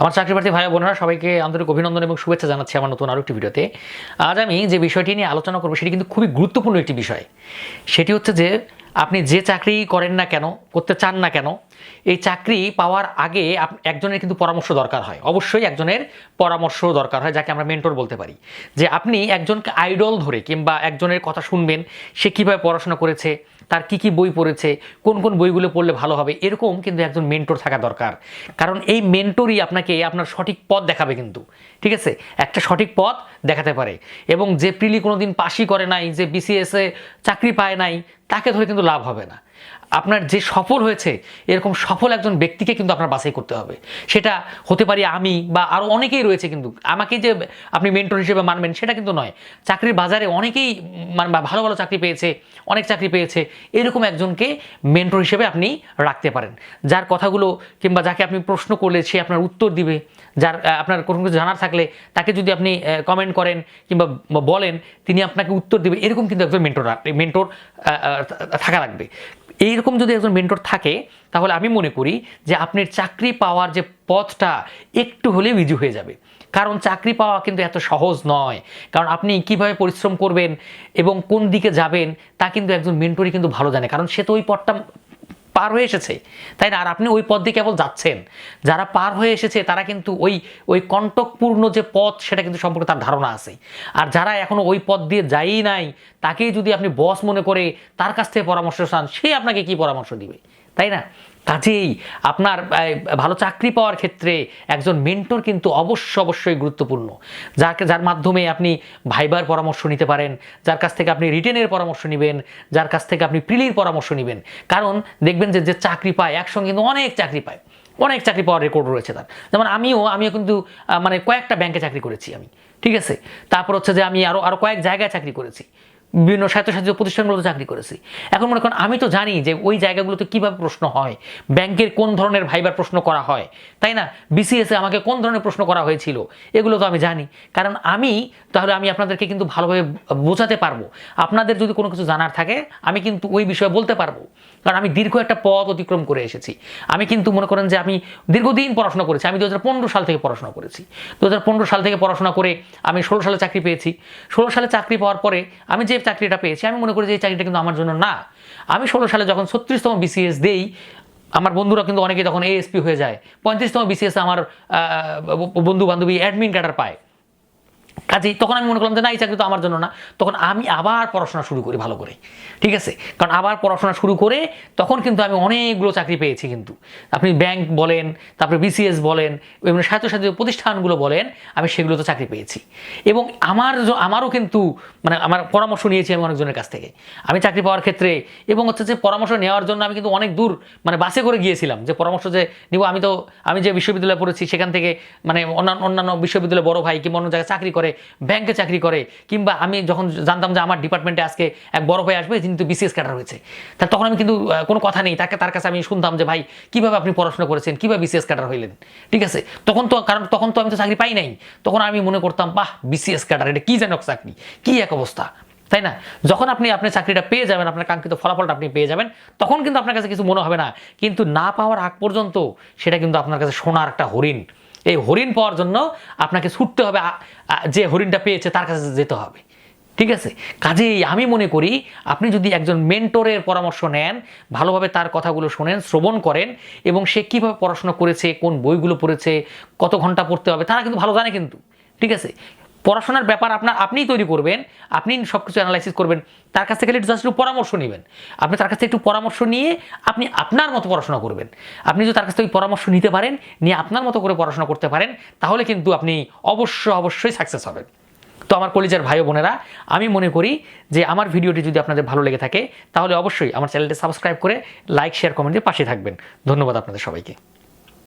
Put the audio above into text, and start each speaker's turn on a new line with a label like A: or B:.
A: আমার চাকরি প্রার্থী ভাই বোনেরা, সবাইকে আন্তরিক অভিনন্দন এবং শুভেচ্ছা জানাচ্ছি আমার নতুন আরও একটি ভিডিওতে। আজ আমি যে বিষয়টি নিয়ে আলোচনা করব, সেটি কিন্তু খুবই গুরুত্বপূর্ণ একটি বিষয়। সেটি হচ্ছে যে, আপনি যে চাকরি করেন না কেন, করতে চান না কেন, এই চাকরি পাওয়ার আগে একজনের কিন্তু পরামর্শ দরকার হয়। অবশ্যই একজনের পরামর্শ দরকার হয়, যাকে আমরা মেন্টর বলতে পারি। যে আপনি একজনকে আইডল ধরে কিংবা একজনের কথা শুনবেন, সে কীভাবে পড়াশোনা করেছে তার কি কি বই পড়েছে, কোন কোন বইগুলো পড়লে ভালো হবে, এরকম কিন্তু একজন মেন্টর থাকা দরকার। কারণ এই মেন্টরই আপনাকে আপনার সঠিক পথ দেখাবে কিন্তু, ঠিক আছে? একটা সঠিক পথ দেখাতে পারে। এবং যে প্রিলি কোনো দিন পাশই করে নাই, যে বিসিএসে চাকরি পায় নাই, তাকে ধরে কিন্তু লাভ হবে না। আপনার যে সফল হয়েছে, এরকম সফল একজন ব্যক্তিকে কিন্তু আপনার বাছাই করতে হবে। সেটা হতে পারি আমি বা আরও অনেকেই রয়েছে কিন্তু, আমাকে যে আপনি মেন্টর হিসেবে মানবেন সেটা কিন্তু নয়। চাকরির বাজারে অনেকেই মানে ভালো ভালো চাকরি পেয়েছে, অনেক চাকরি পেয়েছে, এরকম একজনকে মেন্টর হিসেবে আপনি রাখতে পারেন। যার কথাগুলো কিংবা যাকে আপনি প্রশ্ন করলে সে আপনার উত্তর দিবে, যার আপনার কোনো কিছু জানার থাকলে তাকে যদি আপনি কমেন্ট করেন কিংবা বলেন, তিনি আপনাকে উত্তর দেবে, এরকম কিন্তু একজন মেন্টর মেন্টর থাকা লাগবে। এইরকম যদি একজন মেন্টর থাকে, তাহলে আমি মনে করি যে আপনার চাকরি পাওয়ার যে পথটা একটু হলেও ইজি হয়ে যাবে। কারণ চাকরি পাওয়া কিন্তু এত সহজ নয়। কারণ আপনি কীভাবে পরিশ্রম করবেন এবং কোন দিকে যাবেন, তা কিন্তু একজন মেন্টরই কিন্তু ভালো জানে। কারণ সে তো ওই পথটা পার হয়ে এসেছে। তাই না? আর আপনি ওই পথ দিয়ে কেবল যাচ্ছেন। যারা পার হয়ে এসেছে, তারা কিন্তু ওই ওই কণ্টকপূর্ণ যে পথ, সেটা কিন্তু সম্পর্কে তার ধারণা আছে। আর যারা এখনও ওই পথ দিয়ে যাই নাই, তাকেই যদি আপনি বস মনে করে তার কাছ থেকে পরামর্শ চান, সে আপনাকে কি পরামর্শ দিবে? তাই না? কাজেই আপনার ভালো চাকরি পাওয়ার ক্ষেত্রে একজন মেন্টর কিন্তু অবশ্য অবশ্যই গুরুত্বপূর্ণ। যাকে যার মাধ্যমে আপনি ভাইবার পরামর্শ নিতে পারেন, যার কাছ থেকে আপনি রিটেনের পরামর্শ নেবেন, যার কাছ থেকে আপনি প্রিলির পরামর্শ নেবেন। কারণ দেখবেন যে যে চাকরি পায়, একসঙ্গে কিন্তু অনেক চাকরি পায়। অনেক চাকরি পাওয়ার রেকর্ড রয়েছে তার। যেমন আমিও আমিও কিন্তু মানে কয়েকটা ব্যাংকে চাকরি করেছি আমি। ঠিক আছে? তারপর হচ্ছে যে, আমি আরও আরও কয়েক জায়গায় চাকরি করেছি। বিভিন্ন স্বায়ত্তশাসিত প্রতিষ্ঠানগুলোতে চাকরি করেছি। এখন মনে করেন আমি তো জানি যে ওই জায়গাগুলোতে কীভাবে প্রশ্ন হয়, ব্যাংকের কোন ধরনের ভাইবার প্রশ্ন করা হয়, তাই না? বিসিএসে আমাকে কোন ধরনের প্রশ্ন করা হয়েছিল, এগুলো তো আমি জানি। কারণ আমি, তাহলে আমি আপনাদেরকে কিন্তু ভালোভাবে বোঝাতে পারব। আপনাদের যদি কোনো কিছু জানার থাকে, আমি কিন্তু ওই বিষয়ে বলতে পারব। কারণ আমি দীর্ঘ একটা পথ অতিক্রম করে এসেছি। আমি কিন্তু মনে করেন যে আমি দীর্ঘদিন পড়াশোনা করেছি। আমি দু হাজার পনেরো সাল থেকে পড়াশোনা করেছি। দু হাজার পনেরো সাল থেকে পড়াশোনা করে আমি ষোলো সালে চাকরি পেয়েছি। ষোলো সালে চাকরি পাওয়ার পরে আমি যে চাকরিটা পেয়েছি। আমি মনে করি যে এই চাকরিটা কিন্তু আমার জন্য না। আমি ষোলো সালে যখন ছত্রিশতম বিসিএস দেই, আমার বন্ধুরা কিন্তু অনেকে তখন এএসপি হয়ে যায়। পঁয়ত্রিশতম বিসিএস আমার বন্ধু বান্ধবী অ্যাডমিন ক্যাডার পায়। কাজেই তখন আমি মনে করলাম যে না, এই চাকরি তো আমার জন্য না। তখন আমি আবার পড়াশোনা শুরু করি ভালো করে, ঠিক আছে? কারণ আবার পড়াশোনা শুরু করে তখন কিন্তু আমি অনেকগুলো চাকরি পেয়েছি কিন্তু। আপনি ব্যাংক বলেন, তারপরে বিসিএস বলেন এবং স্বায়ত্তশাসিত প্রতিষ্ঠানগুলো বলেন, আমি সেগুলোতে চাকরি পেয়েছি। এবং আমার আমারও কিন্তু মানে আমার পরামর্শ নিয়েছি আমি অনেকজনের কাছ থেকে। আমি চাকরি পাওয়ার ক্ষেত্রে এবং হচ্ছে যে পরামর্শ নেওয়ার জন্য আমি কিন্তু অনেক দূর মানে বাসে করে গিয়েছিলাম। যে পরামর্শ যে নিব, আমি তো, আমি যে বিশ্ববিদ্যালয়ে পড়েছি, সেখান থেকে মানে অন্যান্য অন্যান্য বিশ্ববিদ্যালয়ে বড় ভাই কিংবা অন্য জায়গায় চাকরি করে ব্যাংকে চাকরি করে, কিংবা আমি যখন জানতাম যে আমার ডিপার্টমেন্টে আজকে এক বড় ভাই আসবে, যিনি তো বিসিএস ক্যাডার হয়েছে তা তখন আমি কিন্তু কোনো কথা নেই। তাকে, তার কাছে আমি শুনতাম যে, ভাই, কীভাবে আপনি পড়াশোনা করেছেন? কীভাবে বিসিএস ক্যাডার হইলেন? ঠিক আছে? তখন তো, কারণ তখন তো আমি তো চাকরি পাই নাই। তখন আমি মনে করতাম, বাহ বিসিএস ক্যাডার এটা কি জানক চাকরি? কি এক অবস্থা? তাই না? যখন আপনি আপনার চাকরিটা পেয়ে যাবেন, আপনার কাঙ্ক্ষিত ফলাফলটা আপনি পেয়ে যাবেন, তখন কিন্তু আপনার কাছে কিছু মনে হবে না। কিন্তু না পাওয়ার আগ পর্যন্ত, সেটা কিন্তু আপনার কাছে সোনার একটা হরিণ। এই হরিণ পাওয়ার জন্য আপনাকে ছুটতে হবে যে হরিণটা পেয়েছে তার কাছে যেতে হবে। ঠিক আছে? কাজেই আমি মনে করি আপনি যদি একজন মেন্টরের পরামর্শ নেন, ভালোভাবে তার কথাগুলো শোনেন, শ্রবণ করেন এবং সে কীভাবে পড়াশোনা করেছে, কোন বইগুলো পড়েছে, কত ঘণ্টা পড়তে হবে, তারা কিন্তু ভালো জানে কিন্তু। ঠিক আছে? পড়াশোনার ব্যাপার আপনার আপনিই তৈরি করবেন আপনি সব কিছু অ্যানালাইসিস করবেন, তার কাছ থেকে জাস্ট একটু পরামর্শ নেবেন। আপনি তার কাছ থেকে একটু পরামর্শ নিয়ে আপনি আপনার মতো পড়াশোনা করবেন। আপনি যদি তার কাছ থেকে পরামর্শ নিতে পারেন, নিয়ে আপনার মতো করে পড়াশোনা করতে পারেন, তাহলে কিন্তু আপনি অবশ্য অবশ্যই সাকসেস হবেন। তো আমার কলেজের ভাই বোনেরা, আমি মনে করি যে আমার ভিডিওটি যদি আপনাদের ভালো লেগে থাকে, তাহলে অবশ্যই আমার চ্যানেলটি সাবস্ক্রাইব করে লাইক শেয়ার কমেন্ট পাশে থাকবেন। ধন্যবাদ আপনাদের সবাইকে।